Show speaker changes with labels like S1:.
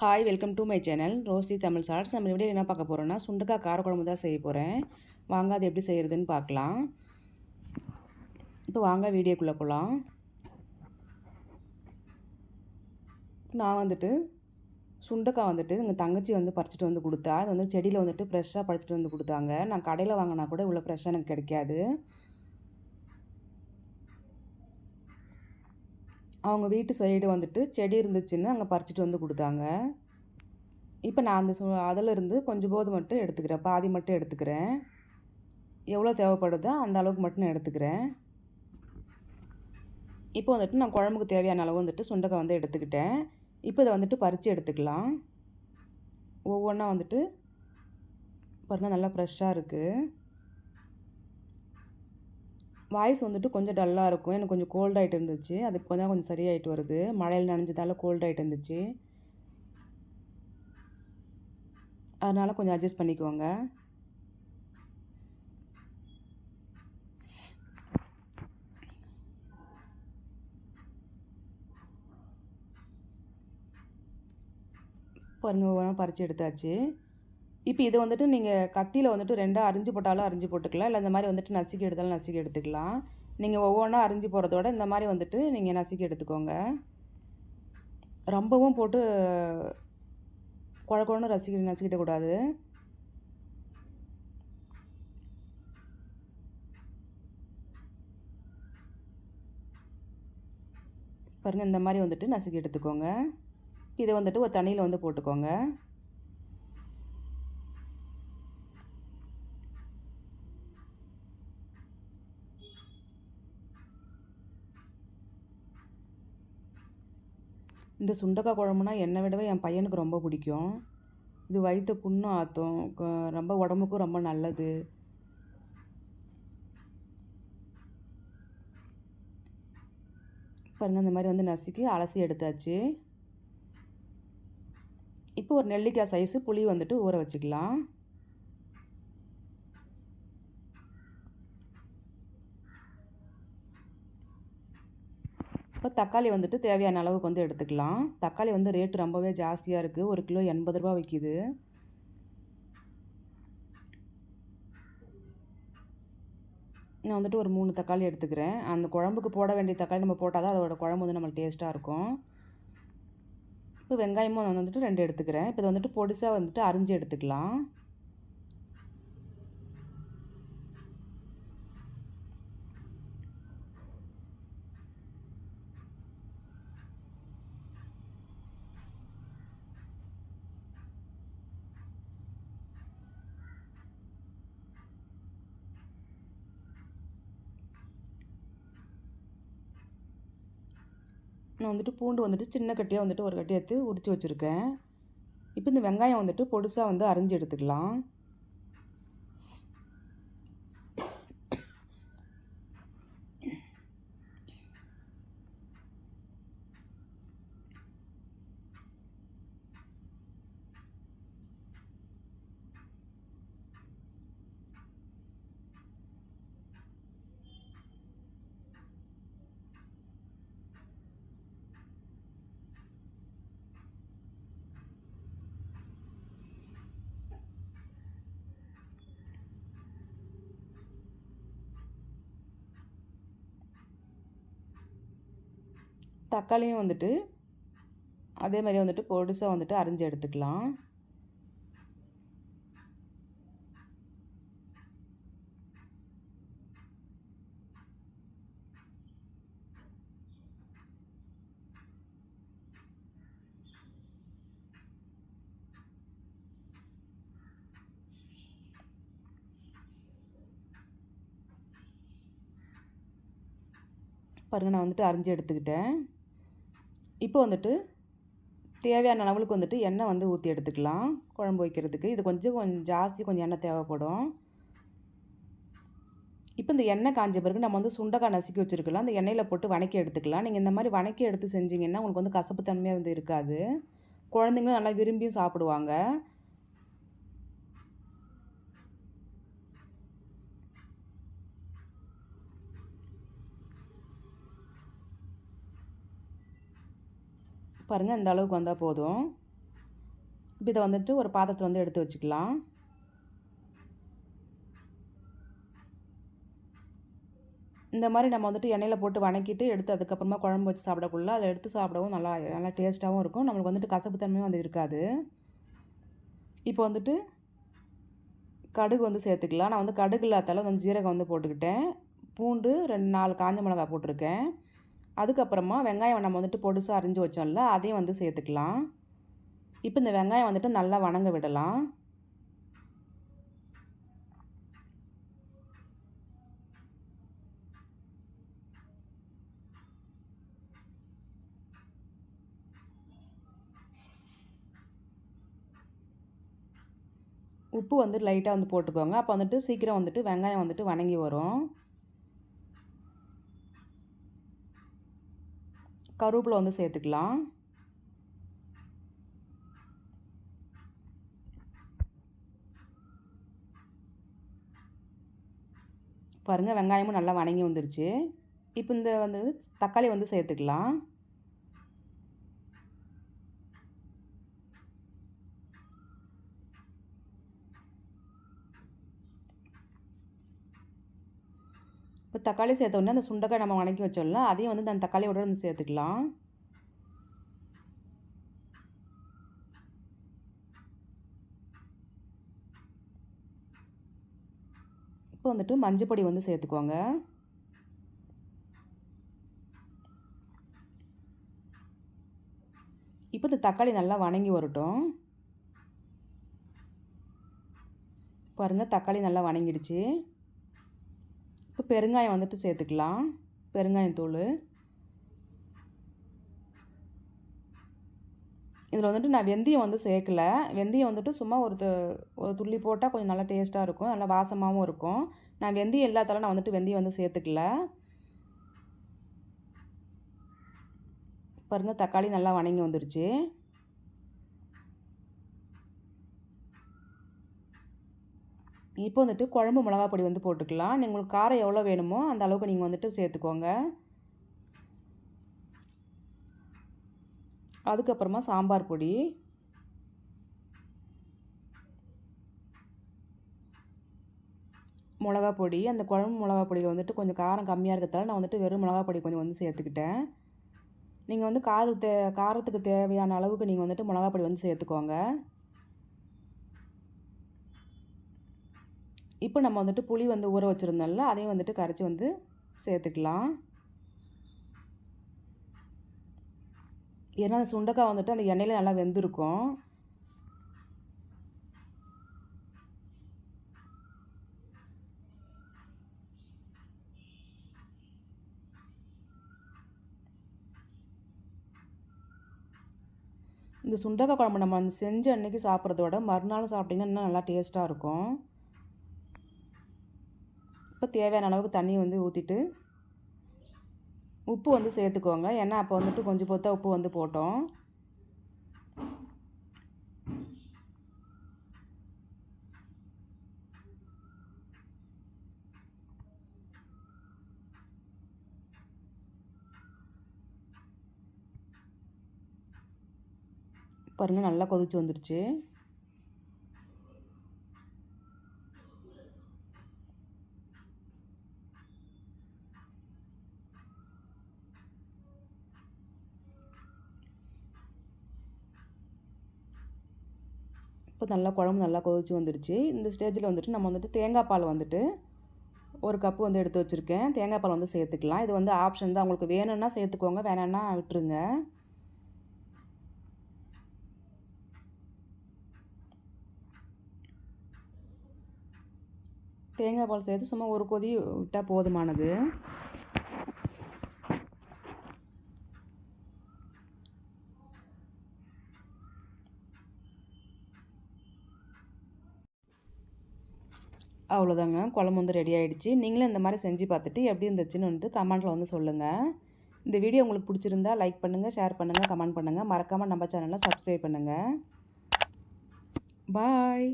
S1: Hi welcome to my channel Rosie Tamil shorts நம்ம video என்ன பார்க்க போகிறோன்னா சுண்டக்காய் காரக்குழம்பு தான் செய்ய போகிறேன் வாங்க அது எப்படி செய்கிறதுன்னு பார்க்கலாம். இப்போ வாங்க வீடியோக்குள்ளே போகலாம் நான் வந்துட்டு சுண்டக்காய் வந்துட்டு எங்கள் தங்கச்சி வந்து பறிச்சிட்டு வந்து கொடுத்தா அது வந்து செடியில் வந்துட்டு ஃப்ரெஷ்ஷாக பறிச்சிட்டு வந்து கொடுத்தாங்க. நான் கடையில் வாங்கினா கூட இவ்வளோ ஃப்ரெஷ்ஷாக எனக்கு கிடைக்காது. அவங்க வீட்டு சைடு வந்துட்டு செடி இருந்துச்சுன்னு அங்கே பறிச்சிட்டு வந்து கொடுத்தாங்க. இப்போ நான் அந்த சு அதிலிருந்து கொஞ்சம் போது மட்டும் எடுத்துக்கிறேன். பாதி மட்டும் எடுத்துக்கிறேன். எவ்வளோ தேவைப்படுதோ அந்த அளவுக்கு மட்டும் நான் எடுத்துக்கிறேன். இப்போ வந்துட்டு நான் குழம்புக்கு தேவையான அளவு வந்துட்டு சுண்டக்காய் வந்து எடுத்துக்கிட்டேன். இப்போ இதை வந்துட்டு பறித்து எடுத்துக்கலாம். ஒவ்வொன்றா வந்துட்டு பாருங்கள் நல்லா ஃப்ரெஷ்ஷாக இருக்குது வாய்ஸ் வந்துட்டு கொஞ்சம் டல்லாக இருக்கும். எனக்கு கொஞ்சம் கோல்ட் ஆகிட்டு இருந்துச்சு. அதுக்கு தான் கொஞ்சம் சரியாயிட்டு வருது. மழையில் நனைஞ்சதால கோல்ட் ஆகிட்டு இருந்துச்சு. அதனால் கொஞ்சம் அட்ஜஸ்ட் பண்ணிக்கோங்க. பாருங்கள் பறித்து எடுத்தாச்சு. இப்போ இதை வந்துட்டு நீங்கள் கத்தியில் வந்துட்டு ரெண்டாக அரிஞ்சு போட்டாலும் அரிஞ்சு போட்டுக்கலாம். இல்லை இந்த மாதிரி வந்துட்டு நசுக்கி எடுத்தாலும் நசுக்கி எடுத்துக்கலாம். நீங்கள் ஒவ்வொன்றா அரிஞ்சு போகிறதோட இந்த மாதிரி வந்துட்டு நீங்கள் நசுக்கி எடுத்துக்கோங்க. ரொம்பவும் போட்டு குழ ரசிக்க நசுக்கிடக்கூடாது பாருங்கள் இந்த மாதிரி வந்துட்டு நசுக்கி எடுத்துக்கோங்க. இதை வந்துட்டு ஒரு தண்ணியில் வந்து போட்டுக்கோங்க. இந்த சுண்டக்காய் குழம்புனா என்னை விடவே என் பையனுக்கு ரொம்ப பிடிக்கும். இது வயிற்று புண்ணும் ஆற்றும் ரொம்ப உடம்புக்கும் ரொம்ப நல்லது. பாருங்கள் இந்த மாதிரி வந்து நசுக்கி அலசி எடுத்தாச்சு. இப்போ ஒரு நெல்லிக்காய் சைஸு புளி வந்துட்டு ஊற வச்சுக்கலாம் இப்போ தக்காளி வந்துட்டு தேவையான அளவுக்கு வந்து எடுத்துக்கலாம். தக்காளி வந்து ரேட்டு ரொம்பவே ஜாஸ்தியாக இருக்குது ஒரு கிலோ எண்பது ரூபா விற்கிது நான் வந்துட்டு ஒரு மூணு தக்காளி எடுத்துக்கிறேன். அந்த குழம்புக்கு போட வேண்டிய தக்காளி நம்ம போட்டால் தான் அதோட குழம்பு வந்து நம்மளுக்கு டேஸ்ட்டாக இருக்கும். இப்போ வெங்காயமும் நான் வந்துட்டு ரெண்டு எடுத்துக்கிறேன். இப்போ இதை வந்துட்டு பொடிசாக வந்துட்டு அரிஞ்சு எடுத்துக்கலாம். நான் வந்துட்டு பூண்டு வந்துட்டு சின்ன கட்டியாக வந்துட்டு ஒரு கட்டி எடுத்து உரித்து வச்சுருக்கேன். இப்போ இந்த வெங்காயம் வந்துட்டு பொடுசாக வந்து அரிஞ்சு எடுத்துக்கலாம். தக்காளியும் வந்துட்டு அதே மாதிரி வந்துட்டு பொடுசாக வந்துட்டு அரிஞ்சு எடுத்துக்கலாம். பாருங்கள் நான் வந்துட்டு அரிஞ்சு எடுத்துக்கிட்டேன். இப்போ வந்துட்டு தேவையான அளவுக்கு வந்துட்டு எண்ணெய் வந்து ஊற்றி எடுத்துக்கலாம் குழம்பு வைக்கிறதுக்கு. இது கொஞ்சம் கொஞ்சம் ஜாஸ்தி கொஞ்சம் எண்ணெய் தேவைப்படும். இப்போ இந்த எண்ணெய் காஞ்ச பிறகு நம்ம வந்து சுண்டக்காய் நசுக்கி வச்சுருக்கலாம். அந்த எண்ணெயில் போட்டு வணக்கி எடுத்துக்கலாம். நீங்கள் இந்த மாதிரி வணக்கி எடுத்து செஞ்சிங்கன்னா உங்களுக்கு வந்து கசப்பு தன்மையாக வந்து இருக்காது. குழந்தைங்களும் நல்லா விரும்பியும் சாப்பிடுவாங்க. பாருங்கள் இந்த அளவுக்கு வந்தால் போதும். இப்போ இதை வந்துட்டு ஒரு பாத்திரத்தில் வந்து எடுத்து வச்சுக்கலாம். இந்த மாதிரி நம்ம வந்துட்டு எண்ணெயில் போட்டு வணக்கிட்டு எடுத்து அதுக்கப்புறமா குழம்பு வச்சு சாப்பிடக்குள்ள அதை எடுத்து சாப்பிடவும் நல்லா நல்லா டேஸ்ட்டாகவும் இருக்கும். நம்மளுக்கு வந்துட்டு கசப்பு தன்மையும் வந்து இருக்காது. இப்போ வந்துட்டு கடுகு வந்து சேர்த்துக்கலாம். நான் வந்து கடுகு இல்லாதால வந்து ஜீரகம் வந்து போட்டுக்கிட்டேன். பூண்டு ரெண்டு நாலு காஞ்ச மிளகா போட்டிருக்கேன். அதுக்கப்புறமா வெங்காயம் நம்ம வந்துட்டு பொடுசாக அரிஞ்சு வச்சோம்ல அதையும் வந்து சேர்த்துக்கலாம். இப்போ இந்த வெங்காயம் வந்துட்டு நல்லா வணங்க விடலாம். உப்பு வந்து லைட்டாக வந்து போட்டுக்கோங்க. அப்போ வந்துட்டு சீக்கிரம் வந்துட்டு வெங்காயம் வந்துட்டு வணங்கி வரும். கருவேப்பிலை வந்து சேர்த்துக்கலாம். பாருங்கள் வெங்காயமும் நல்லா வணங்கி வந்துருச்சு. இப்போ இந்த வந்து தக்காளி வந்து சேர்த்துக்கலாம். இப்போ தக்காளி சேர்த்த உடனே அந்த சுண்டைக்காய் நம்ம வணக்கி வச்சோம்ல அதையும் வந்து அந்த தக்காளியோட வந்து சேர்த்துக்கலாம். இப்போ வந்துட்டு மஞ்சப்பொடி வந்து சேர்த்துக்கோங்க. இப்போ இந்த தக்காளி நல்லா வணங்கி வரட்டும். பாருங்கள் தக்காளி நல்லா வணங்கிடுச்சு. பெருங்காயம் வந்துட்டு சேர்த்துக்கலாம். பெருங்காயம் தூள். இதில் வந்துட்டு நான் வெந்தயம் வந்து சேர்க்கல. வெந்தயம் வந்துட்டு சும்மா ஒரு ஒரு துள்ளி போட்டால் கொஞ்சம் நல்லா டேஸ்ட்டாக இருக்கும். நல்லா வாசமாகவும் இருக்கும். நான் வெந்தயம் இல்லாதால நான் வந்துட்டு வெந்தயம் வந்து சேர்த்துக்கல. பாருங்கள் தக்காளி நல்லா வணங்கி வந்துடுச்சு இப்போ வந்துட்டு குழம்பு மிளகா பொடி வந்து போட்டுக்கலாம். நீங்கள் உங்களுக்கு காரம் எவ்வளோ வேணுமோ அந்த அளவுக்கு நீங்கள் வந்துட்டு சேர்த்துக்கோங்க. அதுக்கப்புறமா சாம்பார் பொடி. மிளகா பொடி. அந்த குழம்பு மிளகா பொடியில் வந்துட்டு கொஞ்சம் காரம் கம்மியாக இருக்கிறதால நான் வந்துட்டு வெறும் மிளகா பொடி கொஞ்சம் வந்து சேர்த்துக்கிட்டேன். நீங்கள் வந்து காரத்துக்கு தே காரத்துக்கு தேவையான அளவுக்கு நீங்கள் வந்துட்டு மிளகா பொடி வந்து சேர்த்துக்கோங்க. இப்போ நம்ம வந்துட்டு புளி வந்து ஊற வச்சுருந்தோம்ல அதையும் வந்துட்டு கரைச்சி வந்து சேர்த்துக்கலாம். ஏன்னா அந்த சுண்டைக்காய் வந்துட்டு அந்த எண்ணெயில் நல்லா வெந்திருக்கும். இந்த சுண்டக்காய் குழம்பு நம்ம அந்த செஞ்ச அன்னைக்கு சாப்பிட்றதோட மறுநாள் சாப்பிட்டிங்கன்னா இன்னும் நல்லா டேஸ்ட்டாக இருக்கும். இப்போ தேவையான அளவுக்கு தண்ணி வந்து ஊற்றிட்டு உப்பு வந்து சேர்த்துக்கோங்க. ஏன்னா அப்போ வந்துட்டு கொஞ்சம் பொத்தா உப்பு வந்து போட்டோம். பாருங்கள் நல்லா கொதிச்சு வந்துருச்சு. இப்போ நல்லா குழம்பு நல்லா கொதிச்சு வந்துடுச்சு. இந்த ஸ்டேஜில் வந்துட்டு நம்ம வந்துட்டு தேங்காய் பால் வந்துட்டு ஒரு கப்பு வந்து எடுத்து வச்சுருக்கேன். தேங்காய் பால் வந்து சேர்த்துக்கலாம். இது வந்து ஆப்ஷன் தான். உங்களுக்கு வேணும்னா சேர்த்துக்கோங்க. வேணான்னா விட்டுருங்க. தேங்காய் பால் சேர்த்து சும்மா ஒரு கொதி விட்டால் போதுமானது. அவ்வளோதாங்க. குழம்பு வந்து ரெடி ஆகிடுச்சு நீங்களும் இந்த மாதிரி செஞ்சு பார்த்துட்டு எப்படி இருந்துச்சுன்னு வந்து கமெண்ட்டில் வந்து சொல்லுங்கள் இந்த வீடியோ உங்களுக்கு பிடிச்சிருந்தா லைக் பண்ணுங்கள் ஷேர் பண்ணுங்கள் கமெண்ட் பண்ணுங்கள் மறக்காமல் நம்ம சேனலை சப்ஸ்கிரைப் பண்ணுங்கள் பாய்